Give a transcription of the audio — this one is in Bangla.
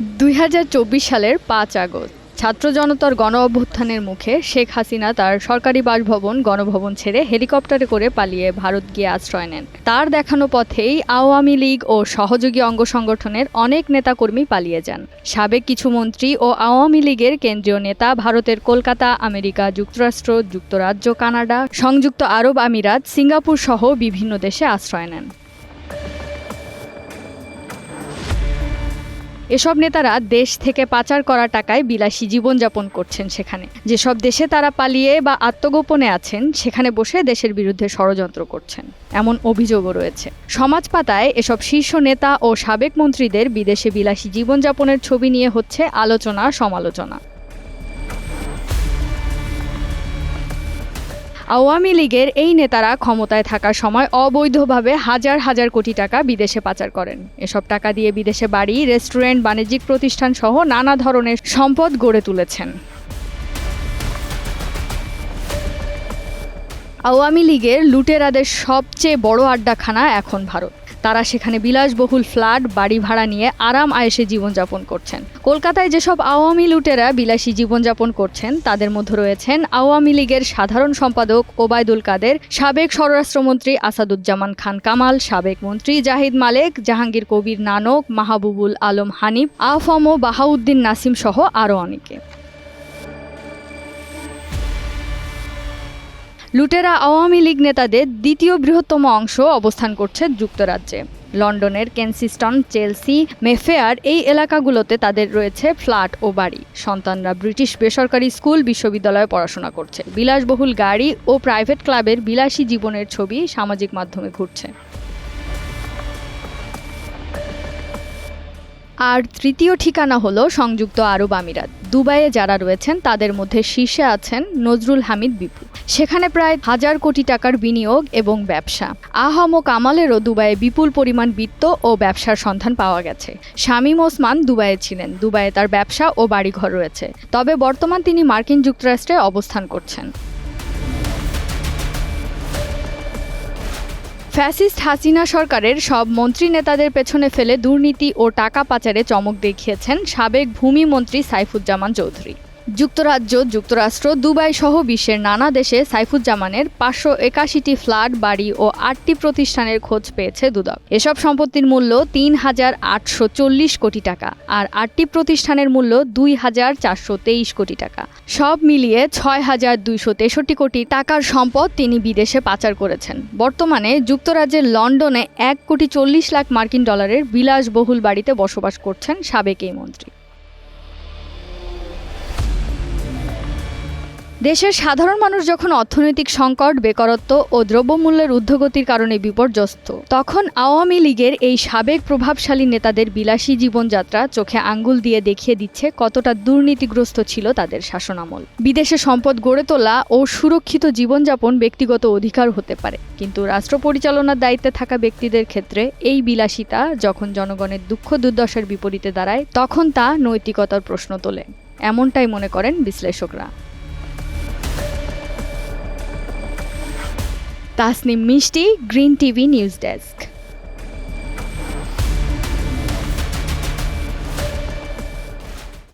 দুই হাজার চব্বিশ সালের পাঁচ আগস্ট, ছাত্র জনতার গণ অভ্যুত্থানের মুখে শেখ হাসিনা তার সরকারি বাসভবন, গণভবন ছেড়ে হেলিকপ্টারে করে পালিয়ে ভারত গিয়ে আশ্রয় নেন। তার দেখানো পথেই আওয়ামী লীগ ও সহযোগী অঙ্গ সংগঠনের অনেক নেতাকর্মী পালিয়ে যান। সাবেক কিছু মন্ত্রী ও আওয়ামী লীগের কেন্দ্রীয় নেতা ভারতের কলকাতা, আমেরিকা, যুক্তরাষ্ট্র, যুক্তরাজ্য, কানাডা, সংযুক্ত আরব আমিরাত, সিঙ্গাপুর সহ বিভিন্ন দেশে আশ্রয় নেন। এসব নেতারা দেশ থেকে পাচার করা টাকায় বিলাসী জীবনযাপন করছেন সেখানে। যেসব দেশে তারা পালিয়ে বা আত্মগোপনে আছেন, সেখানে বসে দেশের বিরুদ্ধে ষড়যন্ত্র করছেন। এমন অভিযোগও রয়েছে। সমাজ পাতায় এসব শীর্ষ নেতা ও সাবেক মন্ত্রীদের বিদেশে বিলাসী জীবনযাপনের ছবি নিয়ে হচ্ছে আলোচনা সমালোচনা আওয়ামী লীগের এই নেতারা ক্ষমতায় থাকার সময় অবৈধভাবে হাজার হাজার কোটি টাকা বিদেশে পাচার করেন। এসব টাকা দিয়ে বিদেশে বাড়ি, রেস্টুরেন্ট, বাণিজ্যিক প্রতিষ্ঠান সহ নানা ধরনের সম্পদ গড়ে তুলেছেন। আওয়ামী লীগের লুটেরাদের সবচেয়ে বড় আড্ডাখানা এখন ভারত। তারা সেখানে বিলাসবহুল ফ্ল্যাট, বাড়ি ভাড়া নিয়ে আরাম আয়েসে জীবনযাপন করছেন। কলকাতায় যেসব আওয়ামী লুটেরা বিলাসী জীবনযাপন করছেন, তাদের মধ্যে রয়েছেন আওয়ামী লীগের সাধারণ সম্পাদক ওবায়দুল কাদের, সাবেক স্বরাষ্ট্রমন্ত্রী আসাদুজ্জামান খান কামাল, সাবেক মন্ত্রী জাহিদ মালেক, জাহাঙ্গীর কবির নানক, মাহবুবুল আলম হানিফ, আফম ও বাহাউদ্দিন নাসিম সহ আরও অনেকে। লুটেরা আওয়ামী লীগ নেতাদের দ্বিতীয় বৃহত্তম অংশ অবস্থান করছে যুক্তরাজ্যে। লন্ডনের কেনসিস্টন, চেলসি, মেফেয়ার এই এলাকাগুলোতে তাদের রয়েছে ফ্ল্যাট ও বাড়ি। সন্তানরা ব্রিটিশ বেসরকারি স্কুল, বিশ্ববিদ্যালয়ে পড়াশোনা করছে। বিলাসবহুল গাড়ি ও প্রাইভেট ক্লাবের বিলাসী জীবনের ছবি সামাজিক মাধ্যমে ঘুরছে। আর তৃতীয় ঠিকানা হলো সংযুক্ত আরব আমিরাত। দুবাইয়ে যারা রয়েছেন, তাদের মধ্যে শীর্ষে আছেন নজরুল হামিদ বিপুল। সেখানে প্রায় হাজার কোটি টাকার বিনিয়োগ এবং ব্যবসা। আহম ও কামালেরও দুবাইয়ে বিপুল পরিমাণ বিত্ত ও ব্যবসার সন্ধান পাওয়া গেছে। শামীম ওসমান দুবাইয়ে ছিলেন। দুবাইয়ে তার ব্যবসা ও বাড়িঘর রয়েছে। তবে বর্তমান তিনি মার্কিন যুক্তরাষ্ট্রে অবস্থান করছেন। ফ্যাসিস্ট হাসিনা সরকারের সব মন্ত্রী নেতাদের পেছনে ফেলে দুর্নীতি ও টাকা পাচারে চমক দেখিয়েছেন সাবেক ভূমি মন্ত্রী সাইফুজ্জামান চৌধুরী। যুক্তরাজ্য, যুক্তরাষ্ট্র, দুবাই সহ বিশ্বের নানা দেশে সাইফুজ্জামানের পাঁচশো একাশিটি ফ্ল্যাট, বাড়ি ও আটটি প্রতিষ্ঠানের খোঁজ পেয়েছে দুদক। এসব সম্পত্তির মূল্য তিন হাজার আটশো চল্লিশ কোটি টাকা আর আটটি প্রতিষ্ঠানের মূল্য দুই হাজার চারশো তেইশ কোটি টাকা। সব মিলিয়ে ছয় হাজার দুইশো তেষট্টি কোটি টাকার সম্পদ তিনি বিদেশে পাচার করেছেন। বর্তমানে যুক্তরাজ্যের লন্ডনে এক কোটি চল্লিশ লাখ মার্কিন ডলারের বিলাসবহুল বাড়িতে বসবাস করছেন সাবেক এই মন্ত্রী। দেশের সাধারণ মানুষ যখন অর্থনৈতিক সংকট, বেকারত্ব ও দ্রব্যমূল্যের ঊর্ধ্বগতির কারণে বিপর্যস্ত, তখন আওয়ামী লীগের এই সাবেক প্রভাবশালী নেতাদের বিলাসী জীবনযাত্রা চোখে আঙ্গুল দিয়ে দেখিয়ে দিচ্ছে কতটা দুর্নীতিগ্রস্ত ছিল তাদের শাসনামল। বিদেশে সম্পদ গড়ে তোলা ও সুরক্ষিত জীবনযাপন ব্যক্তিগত অধিকার হতে পারে, কিন্তু রাষ্ট্র পরিচালনার দায়িত্বে থাকা ব্যক্তিদের ক্ষেত্রে এই বিলাসিতা যখন জনগণের দুঃখ দুর্দশার বিপরীতে দাঁড়ায়, তখন তা নৈতিকতার প্রশ্ন তোলে। এমনটাই মনে করেন বিশ্লেষকরা। তাসনিম মিষ্টি গ্রিন টিভি নিউজ ডেস্ক।